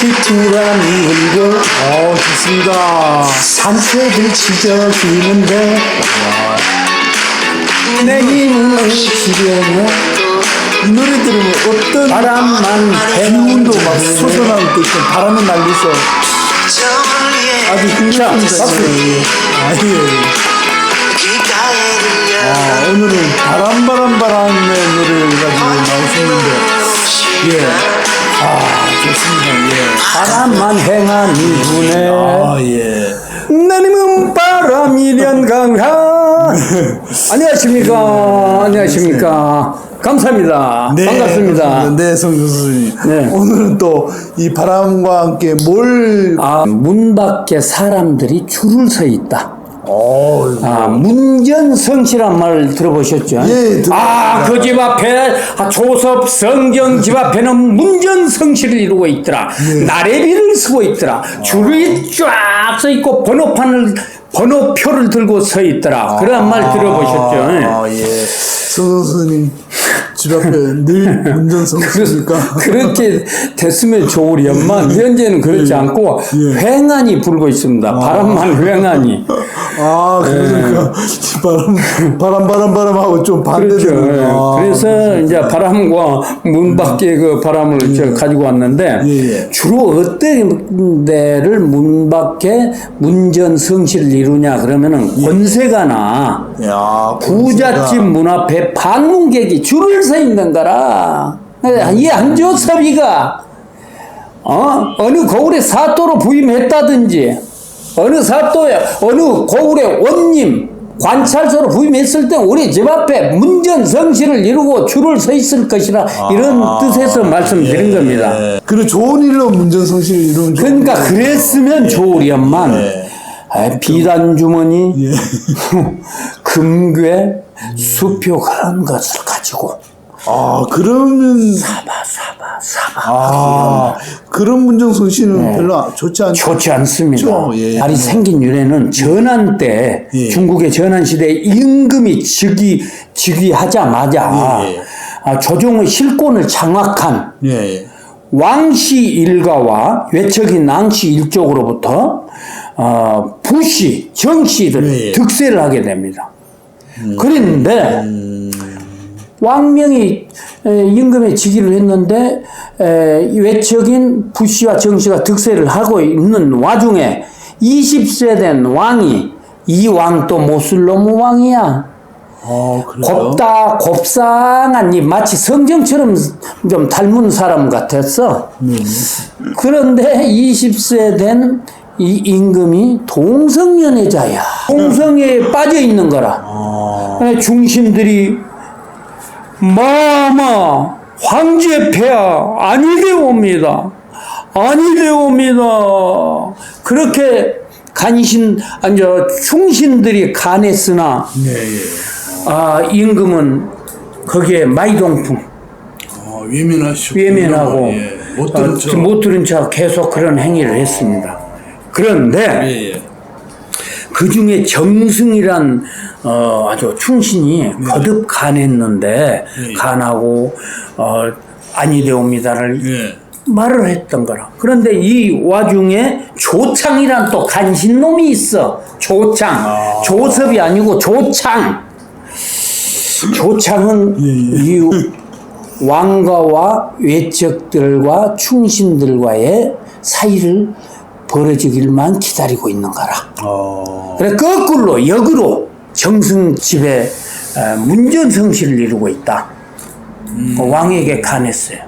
기쁘란 일고 어, 좋습니다. 산채들 지저귀는데 내 힘을 주려면 이 노래 들으면 어떤 바람만 기운도 막때 있고 바람이 날려서 아주. 박수. 아, 예. 아, 오늘은 바람, 바람, 바람의 노래를 가지고 나오셨는데, 예. 아, 좋습니다. 예. 바람만 행한 이분에 아, 예. 나님은 바람이련 강한 안녕하십니까 안녕하십니까 감사합니다 반갑습니다 네, 성교 선생님. 네. 오늘은 또 이 바람과 함께 뭘. 아, 문 밖에 사람들이 줄을 서 있다 어, 아, 문전성시란 말 들어보셨죠? 예. 아, 그 집 앞에 아, 조섭 성경 집 앞에는 문전성시를 이루고 있더라. 예. 나래비를 쓰고 있더라. 줄이 쫙 서 있고 번호판을 번호표를 들고 서 있더라. 그런 말 들어보셨죠? 아, 예. 성 선생님 집 앞에 늘 운전성수니까. 그렇게 됐으면 좋으련만 현재는 그렇지 않고 예. 횡한이 불고 있습니다. 바람만 횡한이. 아, 그러니까 바람, 바람, 바람, 바람하고 좀 그렇죠. 반대되는. 예. 아, 그래서 이제 바람과 문 밖에 그 바람을 저 가지고 왔는데 예, 예. 주로 어떤 데를 문 밖에 문전성시를 이루냐 그러면은 권세가나 야, 부잣집 문 앞에 방문객이 줄을 서 있는 거라. 이 한조섭이가 어 어느 거울에 사또로 부임했다든지 어느 사또에 어느 고을에 원님 관찰소로 부임했을 때 우리 집 앞에 문전성시를 이루고 줄을 서 있을 것이라 이런 뜻에서 말씀드린 겁니다. 예. 그리고 좋은 일로 문전성시를 좋은 그러니까. 그랬으면 좋으련만 예. 아, 비단 주머니, 예. 금괴, 수표 그런 것을 가지고 아, 그러면. 사바 사바 사바 아, 그런 문전성시는 별로 좋지 않죠. 좋지 않습니다. 그렇죠. 예. 말이 생긴 유래는 전한 때 예. 중국의 전한 시대에 임금이 즉위 즉위하자마자 예, 예. 아, 조정의 실권을 장악한 예, 예. 왕씨 일가와 외척인 낭씨 일족으로부터 어, 부씨, 정씨를 예, 예. 득세를 하게 됩니다. 그런데 왕명이 에, 임금에 즉위를 했는데 외척인 부씨와 정씨가 득세를 하고 있는 와중에 20세 된 왕이 이왕또 모슬로무 왕이야. 아? 곱다 곱상한 이 마치 성정처럼 좀 닮은 사람 같았어. 그런데 20세 된 이 임금이 동성연애자야. 동성애에 빠져 있는 거라. 에, 중신들이 마마 황제 폐하 아니 되옵니다. 아니 되옵니다. 그렇게 간신 아니 저 충신들이 간했으나 예, 예. 아, 임금은 거기에 마이동풍, 아, 외면하시고. 외면하고, 예. 못 들은 어, 척. 못 들은 척 계속 그런 행위를 했습니다. 그런데 예, 예. 그 중에 정승이란 어, 아주 충신이 거듭 간했는데, 예. 간하고, 어, 아니 되옵니다를 예. 말을 했던 거라. 그런데 이 와중에 조창이란 또 간신놈이 있어. 조창. 조섭이 아니고 조창. 조창은 예, 이 왕가와 외척들과 충신들과의 사이를 벌어지길만 기다리고 있는 거라. 어, 그래 거꾸로 역으로 정승 집에 어, 문전성시를 이루고 있다. 그 왕에게 간했어요.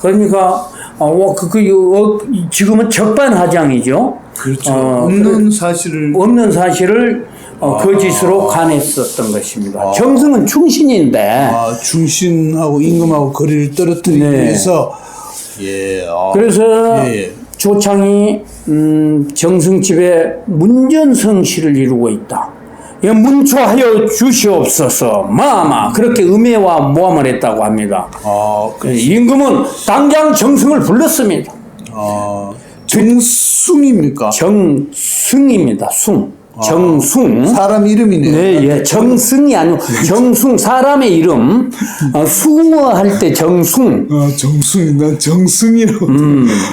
그러니까 어, 와, 그, 그, 어, 지금은 적반하장이죠. 그렇죠. 어, 없는 사실을. 없는 사실을 어, 거짓으로 간했었던 것입니다. 정승은 충신인데 아, 중신하고 임금하고 거리를 떨어뜨리기 네. 위해서. 예. 아, 그래서 예, 예. 조창이 음, 정승 집에 문전성시를 이루고 있다. 예, 문초하여 주시옵소서 마마 그렇게 음해와 모함을 했다고 합니다. 아, 그, 예, 임금은 당장 정승을 불렀습니다. 아, 정승입니까? 정승입니다. 승. 정숭. 사람 이름이네요. 네, 예, 정승이 아니고 정숭 사람의 이름. 어, 숭어 할 때 정숭. 아, 정승이, 난 정승이라고.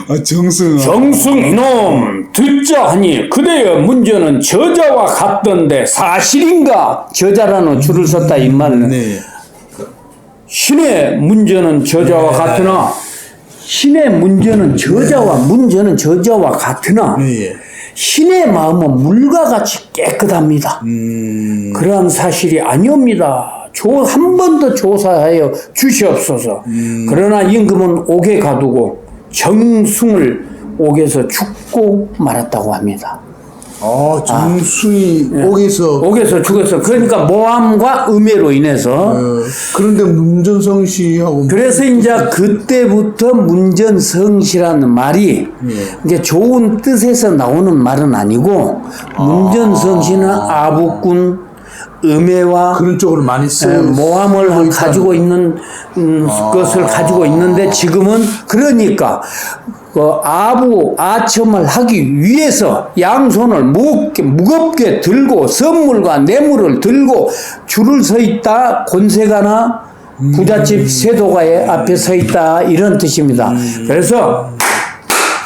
아, 정승. 아. 정승 이놈 듣자 하니 그대의 문제는 저자와 같던데 사실인가? 저자라는 줄을 썼다 이 말은 네. 신의 문제는 저자와 같으나 신의 문제는 저자와 문제는 저자와 같으나 예, 예. 신의 마음은 물과 같이 깨끗합니다. 음, 그러한 사실이 아니옵니다. 조, 한번 더 조사하여 주시옵소서. 그러나 임금은 옥에 가두고 정승을 옥에서 죽고 말았다고 합니다. 아, 정승이 예. 옥에서. 옥에서 죽었어. 그러니까 모함과 음해로 인해서. 어, 그런데 문전성 씨하고. 그래서 이제 그때부터 문전성시라는 말이 이게 좋은 뜻에서 나오는 말은 아니고 문전성시는 아부꾼 음해와 그런 쪽으로 많이 에, 써요. 모함을 가지고 있는 음, 것을 가지고 있는데 지금은 그러니까 그 아부 아첨을 하기 위해서 양손을 무겁게, 무겁게 들고 선물과 뇌물을 들고 줄을 서 있다 권세가나 부잣집 세도가의 앞에 서 있다 이런 뜻입니다. 그래서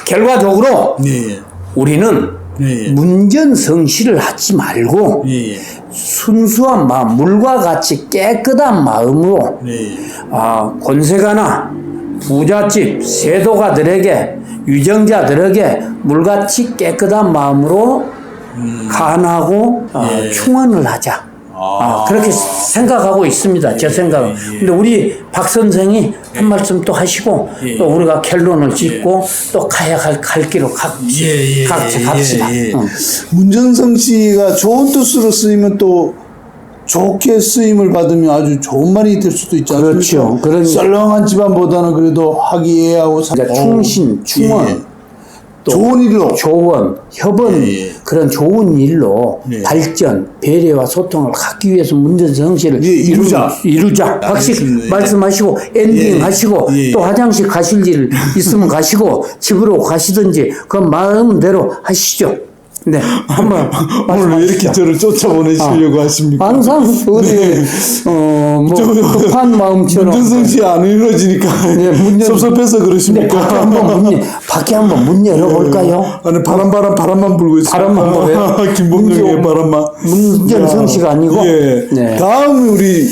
결과적으로 예, 우리는 예. 문전성시를 하지 말고 예, 예. 순수한 마음, 물과 같이 깨끗한 마음으로 예. 아, 권세가나 부잣집 세도가들에게 유정자들에게 물같이 깨끗한 마음으로 간하고 아, 예. 충원을 하자. 아, 그렇게 생각하고 있습니다. 제 생각은. 근데 우리 박 선생이 한 말씀 또 하시고 또 우리가 결론을 짓고 또 가야 할, 갈 길로 각, 예, 예, 각자 예, 갑시다. 예, 예. 응. 문전성 씨가 좋은 뜻으로 쓰이면 또 좋게 쓰임을 받으면 아주 좋은 말이 될 수도 있지 않습니까? 그렇죠. 그러니- 썰렁한 집안보다는 그래도 화기애애하고 사- 그러니까 어, 충신, 충원, 예. 좋은 일로 조언, 협언 예, 예. 그런 좋은 일로 예. 발전, 배려와 소통을 갖기 위해서 문제성시를 예, 이루자. 이루자. 박식 알겠습니다. 예. 말씀하시고 엔딩 예, 하시고 예. 또 화장실 가실 일 있으면 가시고 집으로 가시든지 그 마음대로 하시죠. 네, 한번 오늘 왜 이렇게 저를 쫓아보내시려고 하십니까? 항상 어디 어뭐 급한 마음처럼 문전성 씨안 이루어지니까 예, 문전- 섭섭해서 근데 그러십니까? 밖에 한번 문, 밖에 한번 문 열어볼까요? 아니 바람 바람 바람만 불고 있어요. 바람만 불어요? 김봉정의 문전- 바람만. 문전성 씨가 아니고? 예. 네. 다음 우리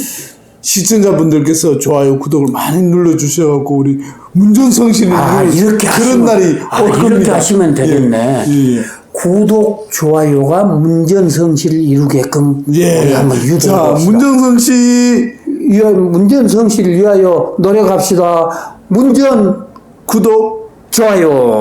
시청자분들께서 좋아요 구독을 많이 눌러주셔갖고 우리 문전성 씨는 아, 그- 이렇게 그런 하시면, 날이 아, 올 이렇게 겁니다. 하시면 되겠네. 예, 예. 구독, 좋아요가 문전성시를 이루게끔 예. 우리 한번 유도해 자, 봅시다. 문정성 씨 위하- 문전성시를 위하여 노력합시다. 문전 구독 좋아요.